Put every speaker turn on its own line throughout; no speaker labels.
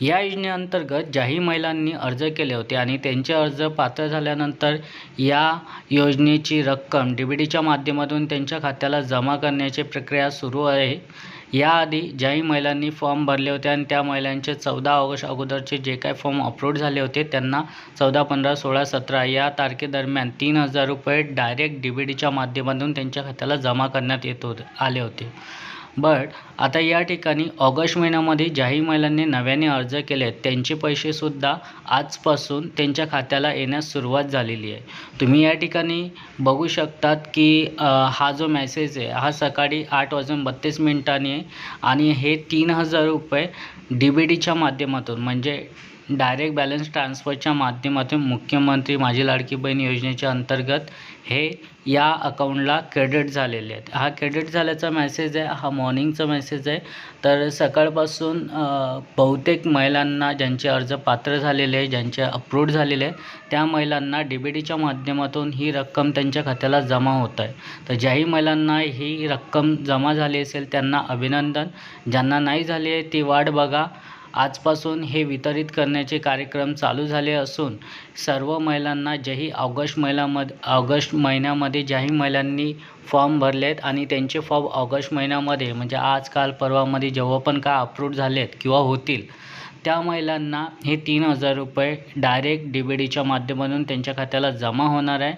या योजनेअंतर्गत ज्याही महिलांनी अर्ज केले होते आणि त्यांचे अर्ज पात्र झाल्यानंतर या योजनेची रक्कम डी बी डीच्या माध्यमातून त्यांच्या खात्याला जमा करण्याची प्रक्रिया सुरू आहे. याआधी ज्याही महिलांनी फॉर्म भरले होते आणि त्या महिलांचे चौदा ऑगस्ट अगोदरचे जे काय फॉर्म अपलोड झाले होते त्यांना चौदा पंधरा सोळा सतरा या तारखेदरम्यान तीन हजार रुपये डायरेक्ट डी बी डीच्या माध्यमातून त्यांच्या खात्याला जमा करण्यात येत होते आले होते. बट आता या ठिकाणी ऑगस्ट महिन्यामध्ये ज्याही महिलांनी नव्याने अर्ज केले आहेत. त्यांचे पैसेसुद्धा आजपासून त्यांच्या खात्याला येण्यास सुरुवात झालेली आहे. तुम्ही या ठिकाणी बघू शकतात की हा जो मेसेज आहे हा सकाळी आठ वाजून बत्तीस मिनिटांनी आहे. आणि हे तीन हजार रुपये डी बी डीच्या माध्यमातून म्हणजे डायरेक्ट बॅलन्स ट्रान्सफरच्या माध्यमातून मुख्यमंत्री माझी लाडकी बहीण योजनेच्या अंतर्गत हे या अकाउंटला क्रेडिट झालेले आहेत. हा क्रेडिट झाल्याचा मेसेज आहे हा मॉर्निंगचा मेसेज आहे. तर सकाळपासून बहुतेक महिलांना ज्यांचे अर्ज पात्र झालेले आहे ज्यांचे अप्रूव्ड झालेले आहे त्या महिलांना डी बी डीच्या माध्यमातून ही रक्कम त्यांच्या खात्याला जमा होत आहे. तर ज्याही महिलांना ही रक्कम जमा झाली असेल त्यांना अभिनंदन. ज्यांना नाही झाली आहे ती वाट बघा. आजपासून हे वितरित करण्याचे कार्यक्रम चालू झाले असून सर्व महिलांना ज्याही ऑगस्ट महिलामध्ये ऑगस्ट महिन्यामध्ये ज्याही महिलांनी फॉर्म भरले आहेत आणि त्यांचे फॉर्म ऑगस्ट महिन्यामध्ये म्हणजे आज काल परवामध्ये जेव्हा पण काय अप्रूव्ह झालेत किंवा होतील त्या महिलांना हे तीन हजार रुपये डायरेक्ट डी बी डीच्या माध्यमातून त्यांच्या खात्याला जमा होणार आहे.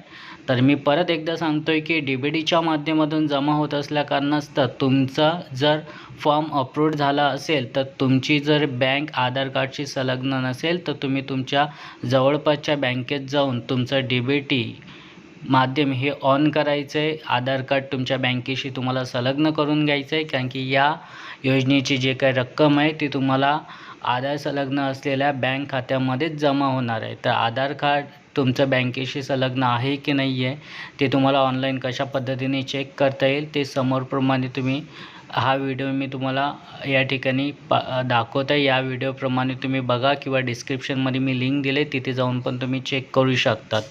तर मी परत एकदा सांगतो आहे की डी बी डीच्या माध्यमातून जमा होत असल्या कारणास्तव तुमचा जर फॉर्म अप्रूव्ह झाला असेल तर तुमची जर बँक आधार कार्डशी संलग्न नसेल तर तुम्ही तुमच्या जवळपासच्या बँकेत जाऊन तुमचं डी बी टी माध्यम हे ऑन करायचं आहे आधार कार्ड तुमच्या बँकेशी तुम्हाला संलग्न करून घ्यायचं आहे कारण की या योजनेची जे काही रक्कम आहे ती तुम्हाला आधार संलग्न असलेल्या बँक खात्यामध्येच जमा होणार आहे. तर आधार कार्ड तुमचं बँकेशी संलग्न आहे की नाही आहे ते तुम्हाला ऑनलाईन कशा पद्धतीने चेक करता येईल ते समोरप्रमाणे तुम्ही हा व्हिडिओ मी तुम्हाला या ठिकाणी पा दाखवत आहे या व्हिडिओप्रमाणे तुम्ही बघा किंवा डिस्क्रिप्शनमध्ये मी लिंक दिले तिथे जाऊन पण तुम्ही चेक करू शकतात.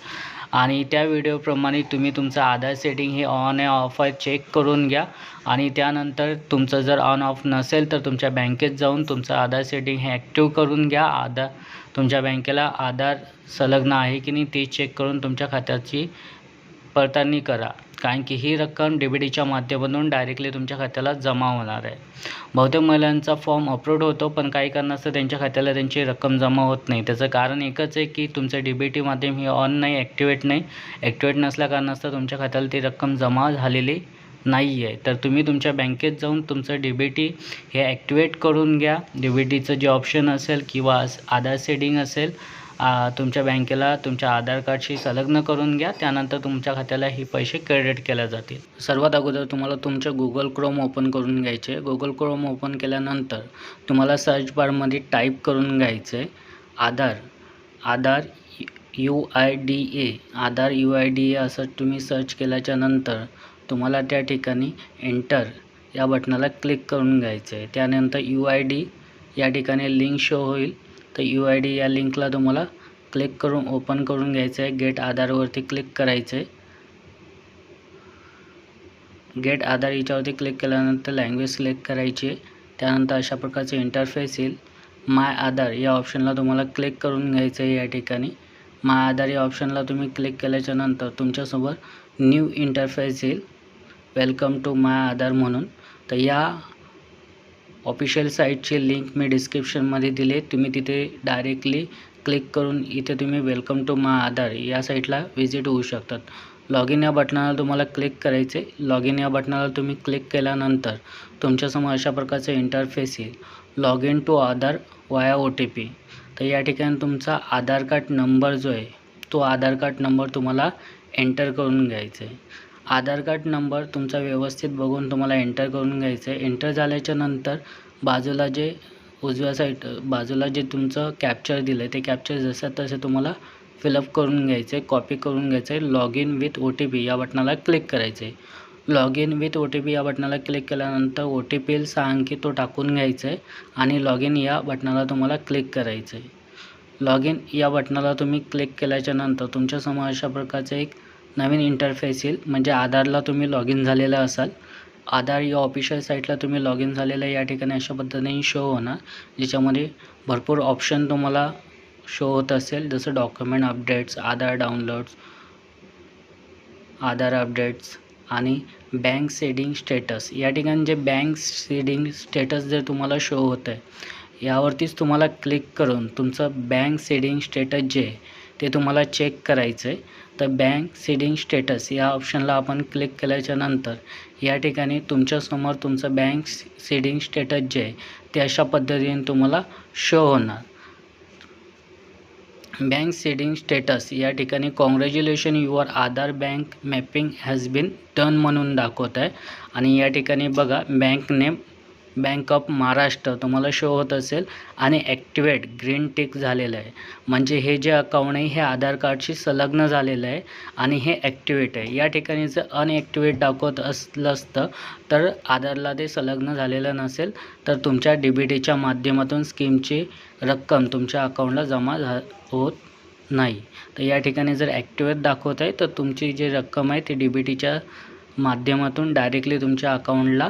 आणि त्या व्हिडिओप्रमाणे तुम्ही तुमचं आधार सेटिंग हे ऑन आहे ऑफ आहे चेक करून घ्या. आणि त्यानंतर तुमचं जर ऑन ऑफ नसेल तर तुमच्या बँकेत जाऊन तुमचं आधार सेटिंग हे ॲक्टिव्ह करून घ्या. आधार तुमच्या बँकेला आधार संलग्न आहे की नाही ते चेक करून तुमच्या खात्याची पडताळणी करा. कारण की ही रक्कम डी बी डीच्या माध्यमातून डायरेक्टली तुमच्या खात्याला जमा होणार आहे. बहुतेक महिलांचा फॉर्म अपलोड होतो पण काही कारणास्तव त्यांच्या खात्याला त्यांची रक्कम जमा होत नाही. त्याचं कारण एकच आहे की तुमचं डी बी टी माध्यम हे ऑन नाही ॲक्टिवेट नाही. ॲक्टिवेट नसल्या कारणास्तव तुमच्या खात्याला ती रक्कम जमा झालेली नाही आहे तर तुम्ही तुमच्या बँकेत जाऊन तुमचं डी बी टी हे ॲक्टिवेट करून घ्या. डी बी टीचं जे ऑप्शन असेल किंवा आधार सेडिंग असेल तुमच्या बँकेला तुमच्या आधार कार्डशी संलग्न करून घ्या. त्यानंतर तुमच्या खात्याला हे पैसे क्रेडिट केले जातील. सर्वात अगोदर तुम्हाला तुमचे गुगल क्रोम ओपन करून घ्यायचे. गुगल क्रोम ओपन केल्यानंतर तुम्हाला सर्च बारमध्ये टाईप करून घ्यायचे. Aadhaar Aadhaar U I D A Aadhaar U I D A असं तुम्ही सर्च केल्याच्यानंतर तुम्हाला त्या ठिकाणी एंटर या बटनाला क्लिक करून घ्यायचं. आहे त्यानंतर यू आय डी या ठिकाणी लिंक शो होईल. तर यू आय डी या लिंकला तुम्हाला क्लिक करून ओपन करून घ्यायचं आहे गेट आधारवरती क्लिक करायचं आहे गेट आधार याच्यावरती क्लिक केल्यानंतर लँग्वेज सिलेक्ट करायची आहे. त्यानंतर अशा प्रकारचे इंटरफेस येईल. माय आधार या ऑप्शनला तुम्हाला क्लिक करून घ्यायचं आहे या ठिकाणी. माय आधार या ऑप्शनला तुम्ही क्लिक केल्याच्यानंतर न्यू इंटरफेस येईल. वेलकम टू माय आधार म्हणून. तर या ऑफिशियल साईटची लिंक मी डिस्क्रिप्शनमध्ये दिले. तुम्ही तिथे डायरेक्टली क्लिक करून इथे तुम्ही वेलकम टू मा आधार या साईटला व्हिजिट होऊ शकतात. लॉग इन या बटनाला तुम्हाला क्लिक करायचे. लॉग इन या बटनाला तुम्ही क्लिक केल्यानंतर तुमच्यासमोर अशा प्रकारचे इंटरफेस येईल. लॉग इन टू आधार वाया ओ टी पी. तर या ठिकाणी तुमचा आधार कार्ड नंबर जो आहे तो आधार कार्ड नंबर तुम्हाला एंटर करून घ्यायचा आहे. आधार कार्ड नंबर तुमचा व्यवस्थित बघून तुम्हाला एंटर करून घ्यायचं आहे एंटर झाल्याच्यानंतर बाजूला जे उजव्या साईड बाजूला जे तुमचं कॅप्चर दिलं आहे ते कॅप्चर जसं तसं तुम्हाला फिलअप करून घ्यायचं आहे कॉपी करून घ्यायचं आहे log in with O T P या बटनाला क्लिक करायचं आहे log in with O T P या बटनाला क्लिक केल्यानंतर ओ टी पी सहा अंकी तो टाकून घ्यायचा आहे आणि लॉग इन या बटनाला तुम्हाला क्लिक करायचं आहे लॉग इन या बटनाला तुम्ही क्लिक केल्याच्यानंतर तुमच्यासमोर अशा प्रकारचं एक नवीन इंटरफेस येईल. म्हणजे आधारला तुम्ही लॉग इन झालेला असाल. आधार या ऑफिशियल साईटला तुम्ही लॉग इन झालेलं या ठिकाणी अशा पद्धतीने शो होणार. ज्याच्यामध्ये भरपूर ऑप्शन तुम्हाला शो होत असेल. जसं document updates Aadhaar downloads Aadhaar updates आणि बँक सेडिंग स्टेटस या ठिकाणी जे बँक सेडिंग स्टेटस जर तुम्हाला शो होत आहे यावरतीच तुम्हाला क्लिक करून तुमचं बँक सेडिंग स्टेटस जे आहे ते तुम्हाला चेक करायचं आहे तर बँक सीडिंग स्टेटस या ऑप्शनला आपण क्लिक केल्याच्यानंतर या ठिकाणी तुमच्यासमोर तुमचं बँक सीडिंग स्टेटस जे आहे ते अशा पद्धतीने तुम्हाला शो होणार. बँक सीडिंग स्टेटस या ठिकाणी congratulation your Aadhaar bank mapping has been done म्हणून दाखवत आहे. आणि या ठिकाणी बघा bank name bank of Maharashtra तुम्हाला शो होत असेल आणि ॲक्टिवेट ग्रीन टिक झालेलं आहे. म्हणजे हे जे अकाउंट आहे हे आधार कार्डशी संलग्न झालेलं आहे आणि हे ॲक्टिवेट आहे. या ठिकाणी जर अनॲक्टिवेट दाखवत असलं असतं तर आधारला ते संलग्न झालेलं नसेल तर तुमच्या डी बी टीच्या माध्यमातून स्कीमची रक्कम तुमच्या अकाउंटला जमा झा होत नाही. तर या ठिकाणी जर ॲक्टिवेट दाखवत आहे तर तुमची जी रक्कम आहे ती डी बी टीच्या माध्यमातून डायरेक्टली तुमच्या अकाउंटला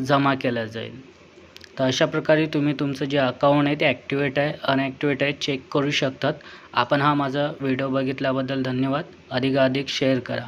जमा केल्या जाईल. तर अशा प्रकारे तुम्ही तुमचं जे अकाउंट आहे ते ॲक्टिवेट आहे अनॲक्टिवेट आहे चेक करू शकतात. आपण हा माझा व्हिडिओ बघितल्याबद्दल धन्यवाद. अधिकाधिक शेअर करा.